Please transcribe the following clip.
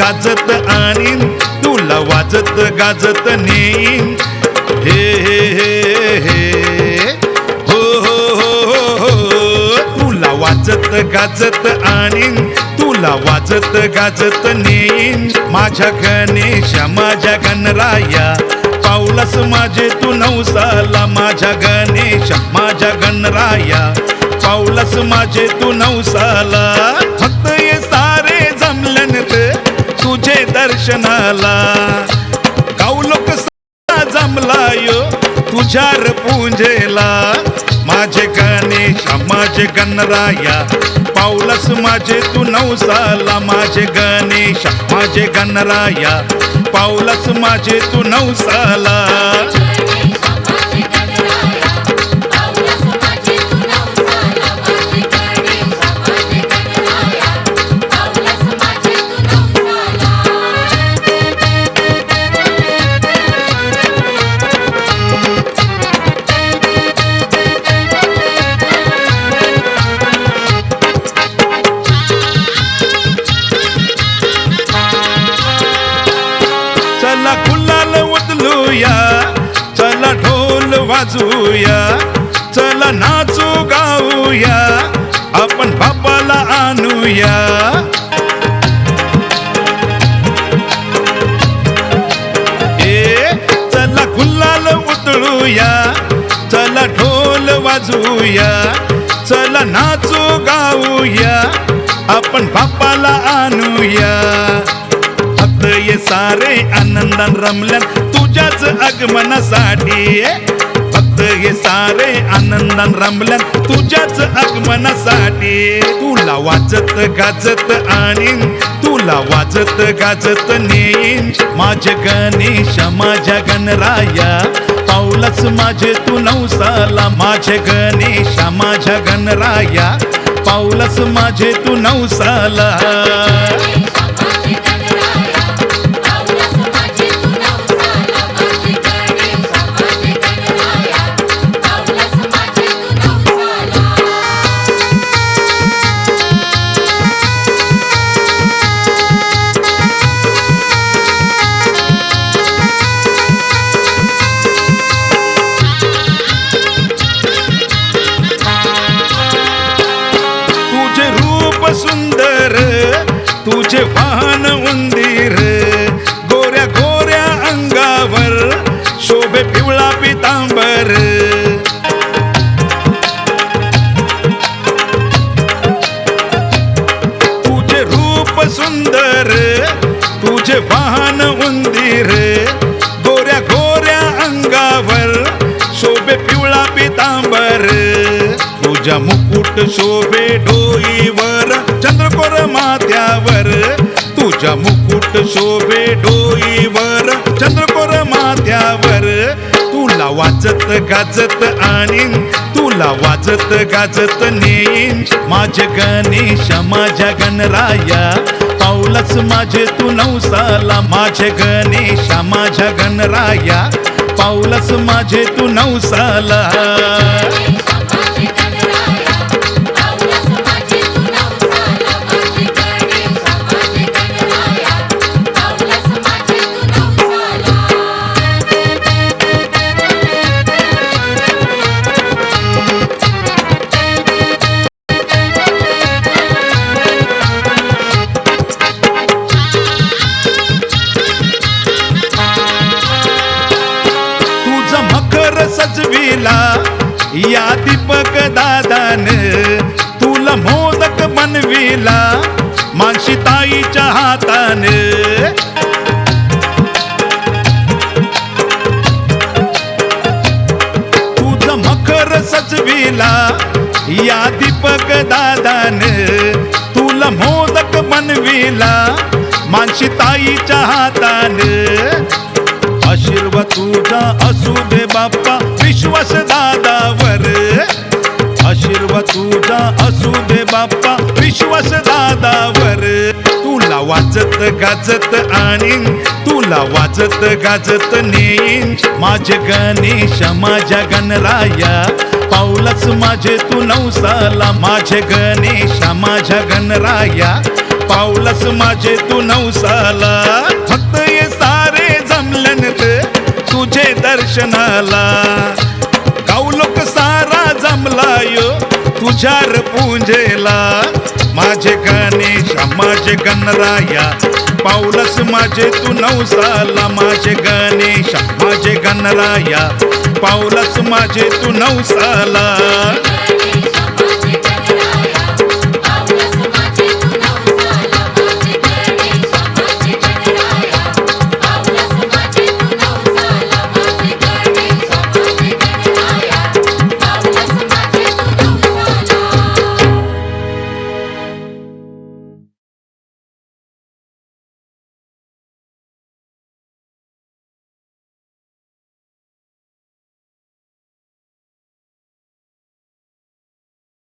गाजत आणीन तुला वाजत गाजत नेईन. हे हे हे हे. हो हो हो हो, हो. तुला वाजत गाजत आणीन तुला वाजत गाजत नेईन. माझ्या गणेश माझ्या गणराया पावलास माझे तू नवसाला. माझ्या गणेश माझ्या गणराया पावलास माझे तू नवसाला. दर्शनाला. गाव लोक जमला यो तुझ्यार पूंजेला. माझे गणेश माझे गणराया पाऊलस माझे तू नवसाला. माझे गणेश माझे गणराया पाऊलस माझे तू नवसाला. उचलूया चला ढोल वाजूया. चला नाचू गाऊया. आपण बापाला आणूया. ए चला गुलाल उतळूया. चला ढोल वाजूया. चला नाचू गाऊया. आपण बापाला आणूया. आता ये सारे आनंदान रमल्यान तुझ्याच आगमनासाठी. फक्त हे सारे आनंदान रमल्यान तुझ्याच आगमनासाठी. तुला वाजत गाजत आणीन तुला वाजत गाजत नेईन. माझे गणेश माझ्या गणराया पाऊलच माझे तू नवसाला. माझे गणेश माझ्या गणराया पाऊलच माझे तू नवसाला. तुझे वाहन उंदीर गोऱ्या गोऱ्या अंगावर शोभे पिवळा पितांबर. तुझे रूप सुंदर तुझे वाहन उंदीर गोऱ्या गोऱ्या अंगावर शोभे पिवळा पितांबर. तुझ्या मुकुट शोभे डोईवर. तुझ्या मुकुट शोभे डोईवर चंद्रकोर माथ्यावर. तुला वाजत गाजत आणीन तुला वाजत गाजत नेईन. माझे गणेश माझ्या गणराया पाऊलच माझे तू नवसाला. माझे गणेश माझ्या गणराया पाऊलच माझे तू नवसाला. बनविला या दीपक दादान तुला मोदक बनविला. मानशी ताईच्या हातान. तुझ मखर सजविला. या दीपक दादान तुला मोदक बनविला. मानशी ताईच्या हातान. आशीर्वाद तुझा असू दे बाप्पा. विश्वास दादावर. आशीर्वाद तुझा असू दे बाप्पा विश्वास दादावर. तुला वाजत गाजत आणीन तुला वाजत गाजत नेईन. माझे गणेश माझ्या गणराया पाऊलच माझे तू नवसाला. माझे गणेश माझ्या गणराया पाऊलच माझे तू नवसाला. फक्त हे सारे जमलन तुझे दर्शनाला. तुझ्यार पूंजेला. माझे गणेश माझे गणराया. पाऊलस माझे तू नवसाला. माझे गणेश माझे गणराया. पाऊलस माझे तू नवसाला.